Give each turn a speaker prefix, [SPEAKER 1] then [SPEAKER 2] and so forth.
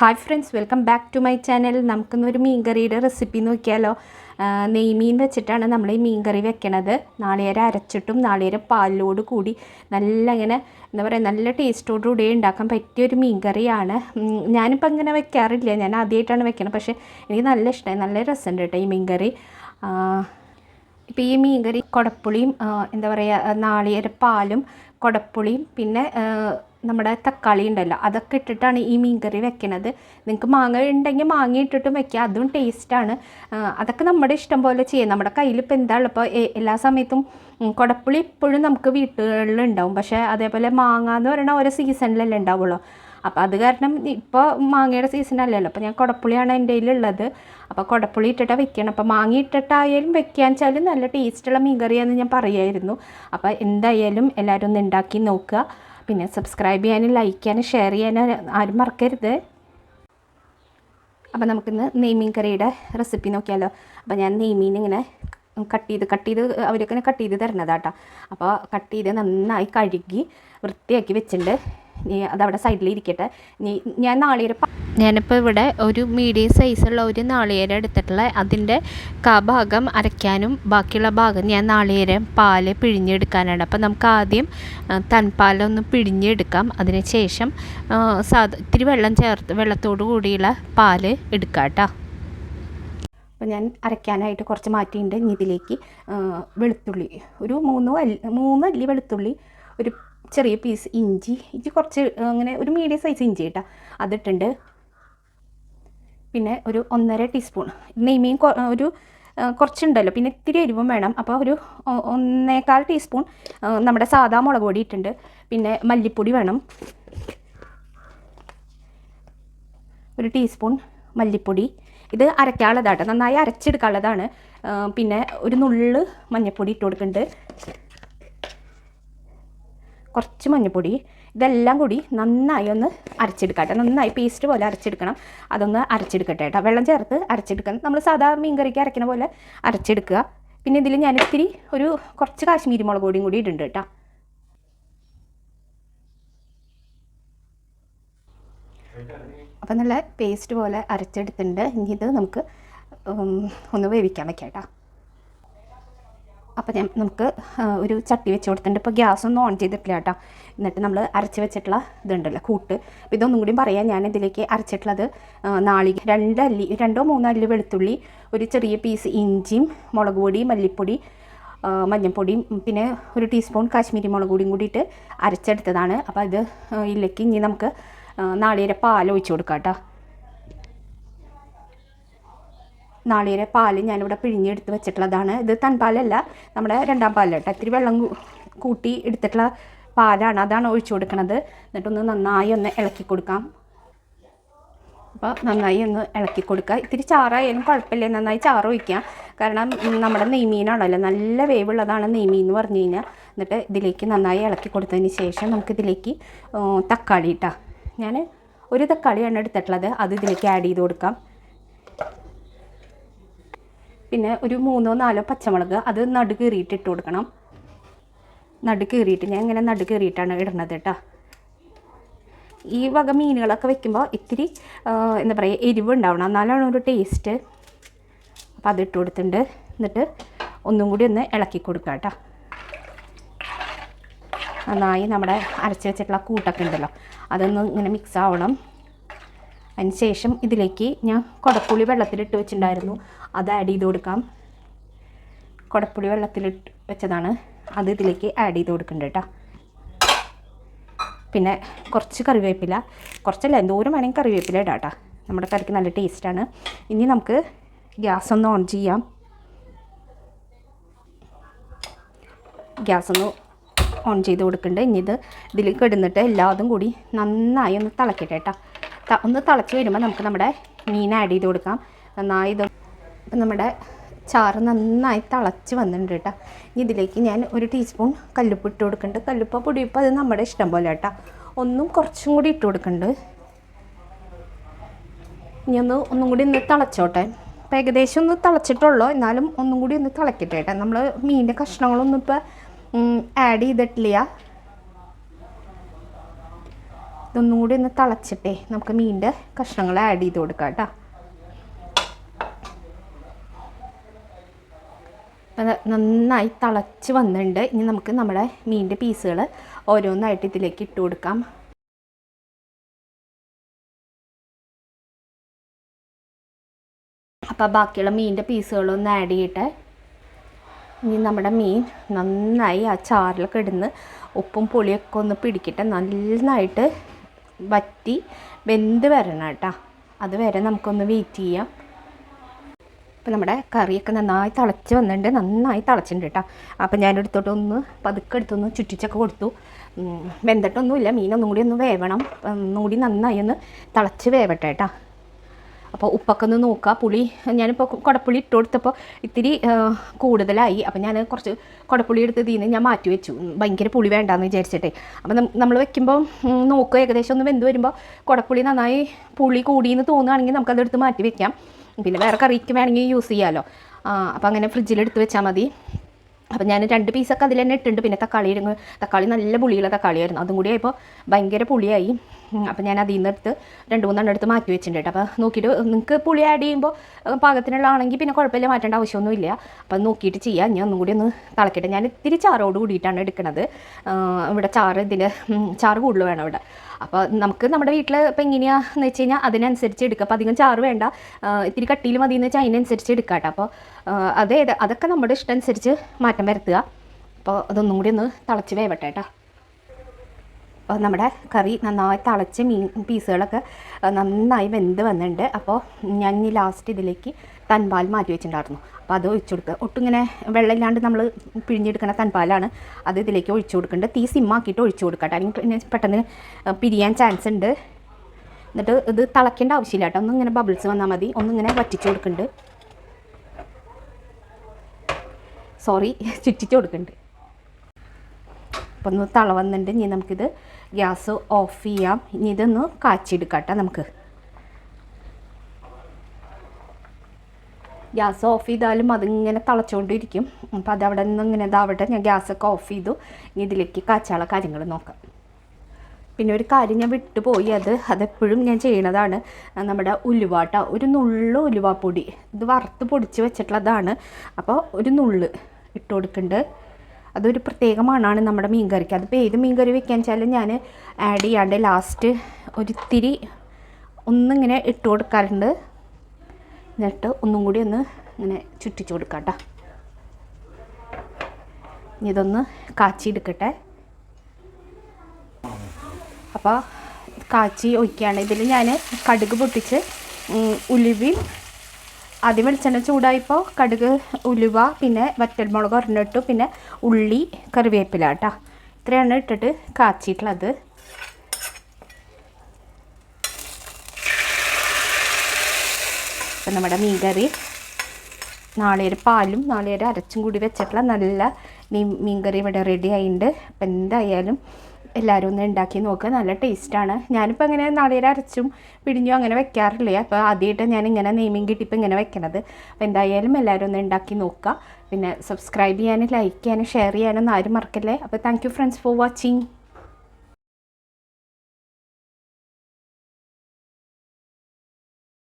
[SPEAKER 1] Hi friends welcome back to my channel. നമുക്കിന്നൊരു മീൻകറിയുടെ recipe നോക്കിയാലോ? നെയ്മീൻ വെച്ചിട്ടാണ് നമ്മൾ ഈ മീൻകറി വെക്കണത്. നാളികേരം അരച്ചിട്ടും നാളികേരം പാലിലോട് കൂടി നല്ല ഇങ്ങനെ എന്താ പറയുക നല്ല ടേസ്റ്റോടു കൂടി ഉണ്ടാക്കാൻ പറ്റിയ ഒരു മീൻകറിയാണ് ഞാനിപ്പോൾ അങ്ങനെ വെക്കാറില്ല. ഞാൻ ആദ്യമായിട്ടാണ് വെക്കണത്. പക്ഷേ എനിക്ക് നല്ല ഇഷ്ടമായി നല്ല രസമുണ്ട് കേട്ടോ ഈ മീൻകറി. ഇപ്പോൾ ഈ മീൻകറി കുടപ്പുളിയും എന്താ പറയുക നാളികേരപ്പാലും കുടപ്പുളിയും പിന്നെ നമ്മുടെ തക്കാളി ഉണ്ടല്ലോ അതൊക്കെ ഇട്ടിട്ടാണ് ഈ മീൻകറി വെക്കണത്. നിങ്ങൾക്ക് മാങ്ങ ഉണ്ടെങ്കിൽ മാങ്ങ ഇട്ടിട്ടും വെക്കുക അതും ടേസ്റ്റാണ് അതൊക്കെ നമ്മുടെ ഇഷ്ടം പോലെ ചെയ്യാം. നമ്മുടെ കയ്യിൽ ഇപ്പോൾ എന്താ ഇപ്പോൾ എല്ലാ സമയത്തും കുടപ്പുളി ഇപ്പോഴും നമുക്ക് വീട്ടുകളിൽ ഉണ്ടാവും. പക്ഷേ അതേപോലെ മാങ്ങ എന്ന് പറയുന്ന ഓരോ സീസണിലല്ലേ ഉണ്ടാവുള്ളൂ. അപ്പോൾ അത് കാരണം ഇപ്പോൾ മാങ്ങയുടെ സീസൺ അല്ലല്ലോ. അപ്പോൾ ഞാൻ കുടപ്പുളിയാണ് എന്റെ കയ്യിലുള്ളത് അപ്പോൾ കുടപ്പുളി ഇട്ടിട്ടാണ് വെക്കണം അപ്പോൾ മാങ്ങ ഇട്ടിട്ടായാലും വെക്കാൻ വെച്ചാൽ നല്ല ടേസ്റ്റുള്ള മീൻകറിയാണെന്ന് ഞാൻ പറയായിരുന്നു. അപ്പോൾ എന്തായാലും എല്ലാവരും ഒന്ന് ഉണ്ടാക്കി നോക്കുക. പിന്നെ സബ്സ്ക്രൈബ് ചെയ്യാനും ലൈക്ക് ചെയ്യാനും ഷെയർ ചെയ്യാനും ആരും മറക്കരുത്. അപ്പോൾ നമുക്കിന്ന് നെയ്മീൻ കറിയുടെ റെസിപ്പി നോക്കിയാലോ. അപ്പോൾ ഞാൻ നെയ്മീൻ ഇങ്ങനെ കട്ട് ചെയ്ത് കട്ട് ചെയ്ത് അവരൊക്കെ കട്ട് ചെയ്ത് തരണതാട്ടോ. അപ്പോൾ കട്ട് ചെയ്ത് നന്നായി കഴുകി വൃത്തിയാക്കി വെച്ചിട്ടുണ്ട്. ഇനി അതവിടെ സൈഡിലിരിക്കട്ടെ. നീ ഞാൻ നാളികേര ഞാനിപ്പോൾ ഇവിടെ ഒരു മീഡിയം സൈസുള്ള ഒരു നാളികേരം എടുത്തിട്ടുള്ള അതിന്റെ കാ ഭാഗം അരയ്ക്കാനും ബാക്കിയുള്ള ഭാഗം ഞാൻ നാളികേരം പാൽ പിഴിഞ്ഞെടുക്കാനാണ്. അപ്പോൾ നമുക്ക് ആദ്യം തൻപാലൊന്ന് പിഴിഞ്ഞെടുക്കാം. അതിന് ശേഷം ആ, സാധ ഇത്തിരി വെള്ളം ചേർത്ത് വെള്ളത്തോടു കൂടിയുള്ള പാൽ എടുക്കാം കേട്ടോ. അപ്പോൾ ഞാൻ അരയ്ക്കാനായിട്ട് കുറച്ച് മാറ്റിയിട്ടുണ്ട്. ഇനി ഇതിലേക്ക് വെളുത്തുള്ളി ഒരു മൂന്ന് അല്ലി മൂന്ന് അല്ലി വെളുത്തുള്ളി ഒരു ചെറിയ പീസ് ഇഞ്ചി ഇഞ്ചി കുറച്ച് അങ്ങനെ ഒരു മീഡിയം സൈസ് ഇഞ്ചി കേട്ടോ. അതിട്ടുണ്ട് പിന്നെ ഒരു ഒന്നര ടീസ്പൂൺ നെയ്മീൻ ഒരു കുറച്ചുണ്ടല്ലോ. പിന്നെ ഇത്തിരി എരിവും വേണം. അപ്പോൾ ഒരു ഒന്നേകാൽ ടീസ്പൂൺ നമ്മുടെ സാധാ മുളക് പൊടി ഇട്ടുണ്ട് പിന്നെ മല്ലിപ്പൊടി വേണം. ഒരു ടീസ്പൂൺ മല്ലിപ്പൊടി. ഇത് അരയ്ക്കാനുള്ളതാട്ടോ. നന്നായി അരച്ചെടുക്കാനുള്ളതാണ്. പിന്നെ ഒരു നുള്ള് മഞ്ഞൾപ്പൊടി ഇട്ട് കൊടുക്കുന്നുണ്ട്. കുറച്ച് മഞ്ഞൾപ്പൊടി ഇതെല്ലാം കൂടി നന്നായി ഒന്ന് അരച്ചെടുക്കട്ടെ. നന്നായി പേസ്റ്റ് പോലെ അരച്ചെടുക്കണം. അതൊന്ന് അരച്ചെടുക്കട്ടെ കേട്ടോ. വെള്ളം ചേർത്ത് അരച്ചെടുക്കണം. നമ്മൾ സാധാ മീൻ കറിക്ക് അരയ്ക്കണ പോലെ അരച്ചെടുക്കുക. പിന്നെ ഇതിൽ ഞാൻ ഇത്തിരി ഒരു കുറച്ച് കാശ്മീരി മുളക് പൊടിയും കൂടി ഇടുന്നുണ്ട് കേട്ടോ. അപ്പം നല്ല പേസ്റ്റ് പോലെ അരച്ചെടുത്തിട്ടുണ്ട്. ഇനി ഇത് നമുക്ക് ഒന്ന് വേവിക്കാൻ വെക്കാം കേട്ടോ. അപ്പോൾ ഞാൻ നമുക്ക് ഒരു ചട്ടി വെച്ച് കൊടുത്തിട്ടുണ്ട്. ഇപ്പോൾ ഗ്യാസ് ഒന്നും ഓൺ ചെയ്തിട്ടില്ല കേട്ടോ. എന്നിട്ട് നമ്മൾ അരച്ച് വെച്ചിട്ടുള്ള ഇതുണ്ടല്ലോ കൂട്ട്. അപ്പോൾ ഇതൊന്നും കൂടി പറയാം. ഞാൻ ഇതിലേക്ക് അരച്ചിട്ടുള്ളത് നാളിക രണ്ട് അല്ലി രണ്ടോ മൂന്നോ അല്ലി വെളുത്തുള്ളി ഒരു ചെറിയ പീസ് ഇഞ്ചിയും മുളക് പൊടി മല്ലിപ്പൊടി മഞ്ഞൾപ്പൊടിയും പിന്നെ ഒരു ടീസ്പൂൺ കാശ്മീരി മുളക് പൊടിയും കൂടിയിട്ട് അരച്ചെടുത്തതാണ്. അപ്പോൾ ആ, ഇതിലേക്ക് ഇനി നമുക്ക് നാളികേര പാൽ ഒഴിച്ച് കൊടുക്കാം കേട്ടോ. നാളികേര പാൽ ഞാനിവിടെ പിഴിഞ്ഞെടുത്ത് വെച്ചിട്ടുള്ളതാണ്. ഇത് തൻപാലല്ല നമ്മുടെ രണ്ടാം പാലല്ല കേട്ടോ ഇത്തിരി വെള്ളം കൂട്ടി എടുത്തിട്ടുള്ള പാലാണ് അതാണ് ഒഴിച്ചു കൊടുക്കുന്നത് എന്നിട്ടൊന്ന് നന്നായി ഒന്ന് ഇളക്കി കൊടുക്കാം. അപ്പോൾ നന്നായി ഒന്ന് ഇളക്കി കൊടുക്കുക. ഇത്തിരി ചാറായാലും കുഴപ്പമില്ല നന്നായി ചാറ് ഒഴിക്കാം കാരണം നമ്മുടെ നെയ്മീനാണല്ലോ നല്ല വേവുള്ളതാണ് നെയ്മീൻ എന്ന് പറഞ്ഞു കഴിഞ്ഞാൽ. എന്നിട്ട് ഇതിലേക്ക് നന്നായി ഇളക്കി കൊടുത്തതിന് ശേഷം നമുക്കിതിലേക്ക് തക്കാളി ഇട്ടാം. ഞാൻ ഒരു തക്കാളിയാണ് എടുത്തിട്ടുള്ളത് അത് ഇതിലേക്ക് ആഡ് ചെയ്ത് കൊടുക്കാം. പിന്നെ ഒരു മൂന്നോ നാലോ പച്ചമുളക് അത് നടു കീറിയിട്ട് ഇട്ട് കൊടുക്കണം. നടു കീറിയിട്ട് ഞാൻ ഇങ്ങനെ നടു കീറിയിട്ടാണ് ഇടുന്നത് കേട്ടോ. ഈ വക മീനുകളൊക്കെ വെക്കുമ്പോൾ ഇത്തിരി എന്താ പറയുക എരിവ് ഉണ്ടാവണം. എന്നാലാണ് ഒരു ടേസ്റ്റ് അപ്പോൾ അത് ഇട്ട് കൊടുത്തിട്ടുണ്ട്. എന്നിട്ട് ഒന്നും കൂടി ഒന്ന് ഇളക്കി കൊടുക്കുക കേട്ടോ. നന്നായി നമ്മുടെ അരച്ച് വെച്ചിട്ടുള്ള കൂട്ടൊക്കെ ഉണ്ടല്ലോ. അതൊന്ന് ഇങ്ങനെ മിക്സ് ആവണം. അതിന് ശേഷം ഇതിലേക്ക് ഞാൻ കുടപ്പുളി വെള്ളത്തിലിട്ട് വെച്ചിട്ടുണ്ടായിരുന്നു. അത് ആഡ് ചെയ്ത് കൊടുക്കാം. കുടപ്പുളി വെള്ളത്തിലിട്ട് വെച്ചതാണ്. അത് ഇതിലേക്ക് ആഡ് ചെയ്ത് കൊടുക്കുന്നുണ്ട് കേട്ടോ പിന്നെ കുറച്ച് കറിവേപ്പില. കുറച്ചല്ല എന്തോരം വേണമെങ്കിൽ കറിവേപ്പില ഇടാം കേട്ടോ നമ്മുടെ കറിക്ക് നല്ല ടേസ്റ്റാണ് ഇനി നമുക്ക് ഗ്യാസ് ഒന്ന് ഓൺ ചെയ്യാം. ഗ്യാസ് ഒന്ന് ഓൺ ചെയ്ത് കൊടുക്കുന്നുണ്ട് ഇനി ഇത് ഇതിലേക്ക് ഇടുന്നിട്ട് എല്ലാതും കൂടി നന്നായി ഒന്ന് തിളക്കട്ടെ കേട്ടോ ഒന്ന് തിളച്ച് വരുമ്പോൾ നമുക്ക് നമ്മുടെ മീൻ ആഡ് ചെയ്ത് കൊടുക്കാം. നന്നായി ഇത് നമ്മുടെ ചാറ് നന്നായി തിളച്ച് വന്നിട്ടുണ്ട് കേട്ടോ ഇനി ഇതിലേക്ക് ഞാൻ ഒരു ടീസ്പൂൺ കല്ലുപ്പ് ഇട്ട് കൊടുക്കുന്നുണ്ട് കല്ലുപ്പ് പൊടിയപ്പ് അത് നമ്മുടെ ഇഷ്ടം പോലെ കേട്ടോ ഒന്നും കുറച്ചും കൂടി ഇട്ട് കൊടുക്കുന്നുണ്ട് ഇനി ഒന്ന് ഒന്നും കൂടി ഒന്ന് തിളച്ചോട്ടെ. അപ്പം ഏകദേശം ഒന്ന് തിളച്ചിട്ടുള്ളൂ. എന്നാലും ഒന്നും കൂടി ഒന്ന് തിളക്കട്ടെ കേട്ടോ നമ്മൾ മീനിന്റെ കഷ്ണങ്ങളൊന്നും ഇപ്പോൾ ആഡ് ചെയ്തിട്ടില്ല. ഇതൊന്നും കൂടി ഒന്ന് തിളച്ചിട്ടേ നമുക്ക് മീനിന്റെ കഷ്ണങ്ങൾ ആഡ് ചെയ്ത് കൊടുക്കാം കേട്ടോ. നന്നായി തിളച്ച് വന്നിട്ടുണ്ട്. ഇനി നമുക്ക് നമ്മുടെ മീനിന്റെ പീസുകൾ ഓരോന്നായിട്ട് ഇതിലേക്ക് ഇട്ട് കൊടുക്കാം. അപ്പോൾ ബാക്കിയുള്ള മീനിന്റെ പീസുകളൊന്ന് ആഡ് ചെയ്യട്ടെ. ഇനി നമ്മുടെ മീൻ നന്നായി ആ ചാറിലൊക്കെ ഇടുന്ന് ഉപ്പും പുളിയൊക്കെ ഒന്ന് പിടിക്കട്ടെ. നന്നായിട്ട് വറ്റി വെന്ത് വരണം കേട്ടോ. അതുവരെ നമുക്കൊന്ന് വെയിറ്റ് ചെയ്യാം. അപ്പോൾ നമ്മുടെ കറിയൊക്കെ നന്നായി തിളച്ച് വന്നിട്ടുണ്ട്. നന്നായി തിളച്ചിട്ടുണ്ട് കേട്ടോ. അപ്പോൾ ഞാൻ എടുത്തോട്ട് ഒന്ന് പതുക്കെ എടുത്തൊന്ന് ചുറ്റിച്ചൊക്കെ കൊടുത്തു. വെന്തിട്ടൊന്നുമില്ല. മീനൊന്നും കൂടി ഒന്ന് വേവണം. ഒന്നും കൂടി നന്നായി ഒന്ന് തിളച്ച് വേവട്ടെ കേട്ടോ. അപ്പോൾ ഉപ്പൊക്കെ ഒന്ന് നോക്കുക പുളി ഞാനിപ്പോൾ കുടപ്പുളി ഇട്ട് കൊടുത്തപ്പോൾ ഇത്തിരി കൂടുതലായി. അപ്പോൾ ഞാൻ കുറച്ച് കുടപ്പുളി എടുത്ത് ഇതിൽ നിന്ന് ഞാൻ മാറ്റി വെച്ചു. ഭയങ്കര പുളി വേണ്ടാന്ന് വിചാരിച്ചിട്ടേ. അപ്പോൾ നമ്മൾ വെക്കുമ്പോൾ നോക്കുക ഏകദേശം ഒന്ന് വെന്ത് വരുമ്പോൾ കുടപ്പുളി നന്നായി പുളി കൂടിയെന്ന് തോന്നുകയാണെങ്കിൽ നമുക്കതെടുത്ത് മാറ്റി വെക്കാം. പിന്നെ വേറെ കറിക്ക് വേണമെങ്കിൽ യൂസ് ചെയ്യാമല്ലോ അപ്പോൾ അങ്ങനെ ഫ്രിഡ്ജിലെടുത്ത് വെച്ചാൽ മതി. അപ്പം ഞാൻ രണ്ട് പീസൊക്കെ അതിൽ തന്നെ ഇട്ടിട്ടുണ്ട്. പിന്നെ തക്കാളി തക്കാളി നല്ല പുളിയുള്ള തക്കാളിയായിരുന്നു. അതും കൂടി ആയപ്പോൾ ഭയങ്കര പുളിയായി. ഉം, അപ്പം ഞാൻ അതിൽ നിന്ന് എടുത്ത് രണ്ട് മൂന്നെണ്ണം എടുത്ത് മാറ്റി വെച്ചിട്ടുണ്ട് അപ്പോൾ നോക്കിയിട്ട് നിങ്ങൾക്ക് പുളി ആഡ് ചെയ്യുമ്പോൾ പാകത്തിനുള്ളതാണെങ്കിൽ പിന്നെ കുഴപ്പമില്ല മാറ്റേണ്ട ആവശ്യമൊന്നുമില്ല. അപ്പോൾ നോക്കിയിട്ട് ചെയ്യാം. ഞാൻ ഒന്നും കൂടി ഒന്ന് തിളക്കട്ടെ. ഞാൻ ഇത്തിരി ചാറോട് കൂടിയിട്ടാണ് എടുക്കുന്നത് ഇവിടെ ചാറ് ഇതിൽ ചാറ് കൂടുതൽ വേണം ഇവിടെ. അപ്പോൾ നമുക്ക് നമ്മുടെ വീട്ടിൽ ഇപ്പം എങ്ങനെയാണെന്ന് വെച്ച് കഴിഞ്ഞാൽ അതിനനുസരിച്ച് എടുക്കുക അപ്പോൾ അധികം ചാറ് വേണ്ട. ഇത്തിരി കട്ടിയിൽ മതി എന്ന് വെച്ചാൽ അതിനനുസരിച്ച് എടുക്കാം കേട്ടോ. അപ്പോൾ അതേ അത് അതൊക്കെ നമ്മുടെ ഇഷ്ടം അനുസരിച്ച് മാറ്റം വരുത്തുക. അപ്പോൾ അതൊന്നും കൂടി ഒന്ന് തിളച്ച് വേവട്ടെ കേട്ടോ. അപ്പോൾ നമ്മുടെ കറി നന്നായി തിളച്ച് മീൻ പീസുകളൊക്കെ നന്നായി വെന്ത് വന്നിട്ടുണ്ട്. അപ്പോൾ ഞാൻ ഇനി ലാസ്റ്റ് ഇതിലേക്ക് തൻപാൽ മാറ്റി വെച്ചിട്ടുണ്ടായിരുന്നു. അപ്പോൾ അത് ഒഴിച്ചു കൊടുക്കുക. ഒട്ടും ഇങ്ങനെ വെള്ളമില്ലാണ്ട് നമ്മൾ പിഴിഞ്ഞെടുക്കുന്ന തൻപാലാണ് അത് ഇതിലേക്ക് ഒഴിച്ചു കൊടുക്കേണ്ടത്. തീ സിമ്മാക്കിയിട്ട് ഒഴിച്ചു കൊടുക്കട്ടെ അല്ലെങ്കിൽ പെട്ടെന്ന് പിരിയാൻ ചാൻസ് ഉണ്ട്. എന്നിട്ട് ഇത് തിളയ്ക്കേണ്ട ആവശ്യമില്ല കേട്ടോ. ഒന്നും ഇങ്ങനെ ബബിൾസ് വന്നാൽ മതി. ഒന്നിങ്ങനെ വറ്റിച്ചു കൊടുക്കുന്നുണ്ട്. സോറി ചുറ്റിച്ച് കൊടുക്കുന്നുണ്ട്. അപ്പം ഒന്ന് തള ഇനി നമുക്കിത് ഗ്യാസ് ഓഫ് ചെയ്യാം. ഇനി ഇതൊന്ന് കാച്ചിയെടുക്കാം കേട്ടോ നമുക്ക്. ഗ്യാസ് ഓഫ് ചെയ്താലും അതിങ്ങനെ തിളച്ചുകൊണ്ടിരിക്കും അപ്പോൾ അത് അവിടെ നിന്ന് ഇങ്ങനെ ഇതാവട്ടെ. ഞാൻ ഗ്യാസൊക്കെ ഓഫ് ചെയ്തു. ഇനി ഇതിലേക്ക് കാച്ചാള കാര്യങ്ങൾ നോക്കാം. പിന്നെ ഒരു കാര്യം ഞാൻ വിട്ടുപോയി അത് അതെപ്പോഴും ഞാൻ ചെയ്യണതാണ്. നമ്മുടെ ഉലുവാട്ട. ഒരു നുള്ളു ഉലുവാപ്പൊടി. ഇത് വറുത്ത് പൊടിച്ച് വെച്ചിട്ടുള്ളതാണ്. അപ്പോൾ ഒരു നുള്ള് ഇട്ട് കൊടുക്കുന്നുണ്ട് അതൊരു പ്രത്യേക മണമാണ് നമ്മുടെ മീൻകറിക്ക്. അതിപ്പോൾ ഏത് മീൻകറി വെക്കാൻ വെച്ചാലും ഞാൻ ആഡ് ചെയ്യാണ്ട് ലാസ്റ്റ് ഒരിത്തിരി ഒന്നിങ്ങനെ ഇട്ട് കൊടുക്കാറുണ്ട്. എന്നിട്ട് ഒന്നും കൂടി ഒന്ന് ഇങ്ങനെ ചുറ്റിച്ച് കൊടുക്കാം കേട്ടോ ഇതൊന്ന് കാച്ചി എടുക്കട്ടെ അപ്പോൾ കാച്ചി ഒഴിക്കുകയാണ്. ഇതിൽ ഞാൻ കടുക് പൊട്ടിച്ച് ഉലുവയും ആദ്യം വെളിച്ചെണ്ണ ചൂടായപ്പോൾ കടുക് ഉലുവ പിന്നെ വറ്റൽമുളക് ഒരെണ്ണിട്ടു. പിന്നെ ഉള്ളി കറിവേപ്പില കേട്ടോ ഇത്രയാണ് ഇട്ടിട്ട് കാച്ചിട്ടുള്ളത് അപ്പം നമ്മുടെ മീൻകറി നാളേര് പാലും നാളേര് അരച്ചും കൂടി വെച്ചിട്ടുള്ള നല്ല മീൻ മീൻകറി ഇവിടെ റെഡി ആയിട്ടുണ്ട് അപ്പം എന്തായാലും എല്ലാവരും ഒന്ന് ഉണ്ടാക്കി നോക്കുക നല്ല ടേസ്റ്റാണ് ഞാനിപ്പോൾ അങ്ങനെ നാളേര് അരച്ചും പിടിഞ്ഞും അങ്ങനെ വെക്കാറില്ല? അപ്പോൾ ആദ്യമായിട്ട് ഞാൻ ഇങ്ങനെ നെയ്മീൻ കിട്ടിയപ്പോൾ ഇങ്ങനെ വെക്കണത്. അപ്പോൾ എന്തായാലും എല്ലാവരും ഒന്ന് ഉണ്ടാക്കി നോക്കുക പിന്നെ സബ്സ്ക്രൈബ് ചെയ്യാനും ലൈക്ക് ചെയ്യാനും ഷെയർ ചെയ്യാനൊന്നും ആരും മറക്കല്ലേ? അപ്പോൾ താങ്ക് ഫ്രണ്ട്സ് ഫോർ വാച്ചിങ്